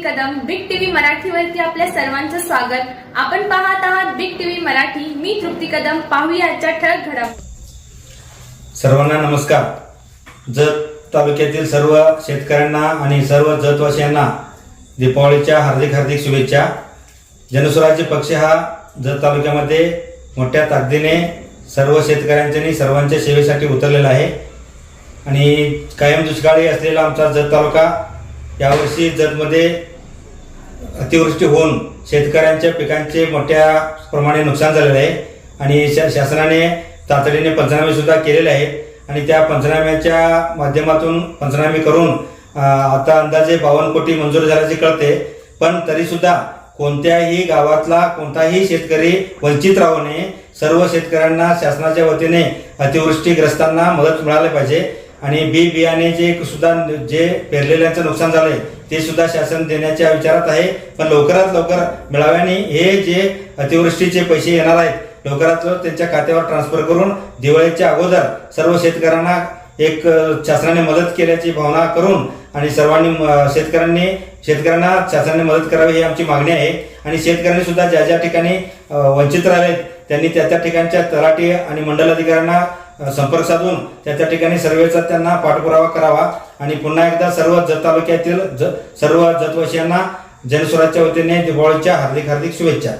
Kadam big TV Marathi मराठीवरती आपल्या सर्वांचं स्वागत. आपण पाहत आहात बिग टीव्ही मराठी. मी तृप्ती कदम. पाहूया आजच्या ठळक घडामोडी. सर्वांना नमस्कार. जत तालुक्यातील सर्व शेतकऱ्यांना आणि सर्व जतवासियांना दीपावलीच्या हार्दिक हार्दिक शुभेच्छा. जनस्वराज्य पक्ष हा जत तालुक्यामध्ये मोठ्या ताकदीने सर्व शेतकऱ्यांच्या आणि सर्वांच्या सेवेसाठी उतरलेला आहे. आणि कायम दुष्काळी असलेला आमचा जत तालुका यावर्षी जतमध्ये अतिवृष्टी होऊन शेतकऱ्यांच्या पिकांचे मोठ्या प्रमाणे नुकसान झालेलं आहे. आणि शा शासनाने तातडीने पंचनामेसुद्धा केलेले आहेत. आणि त्या पंचनाम्याच्या माध्यमातून पंचनामे करून आता अंदाजे बावन्न कोटी मंजूर झाल्याचे कळते. पण तरीसुद्धा कोणत्याही गावातला कोणताही शेतकरी वंचित राहू नये. सर्व शेतकऱ्यांना शासनाच्या वतीने अतिवृष्टीग्रस्तांना मदत मिळाली पाहिजे. आणि बी बियाणे जे सुद्धा जे पेरलेल्यांचं नुकसान झालंय ते सुद्धा शासन देण्याच्या विचारात आहे. पण लवकरात लवकर मिळाव्याने हे जे अतिवृष्टीचे पैसे येणार आहेत लवकरात लवकर त्यांच्या खात्यावर ट्रान्सफर करून दिवाळीच्या अगोदर सर्व शेतकऱ्यांना एक शासनाने मदत केल्याची भावना करून आणि सर्वांनी म, शेतकऱ्यांनी शेतकऱ्यांना शासनाने मदत करावी ही आमची मागणी आहे. आणि शेतकऱ्यांनी सुद्धा ज्या ज्या ठिकाणी वंचित राहिलेत त्यांनी त्या त्या ठिकाणच्या तलाठी आणि मंडल अधिकाऱ्यांना संपर्क साधून त्या त्या ठिकाणी सर्वेचा त्यांना पाठपुरावा करावा. आणि पुन्हा एकदा सर्व जत तालुक्यातील ज सर्व जतवशियांना जनस्वराच्या वतीने दिवाळीच्या हार्दिक हार्दिक शुभेच्छा.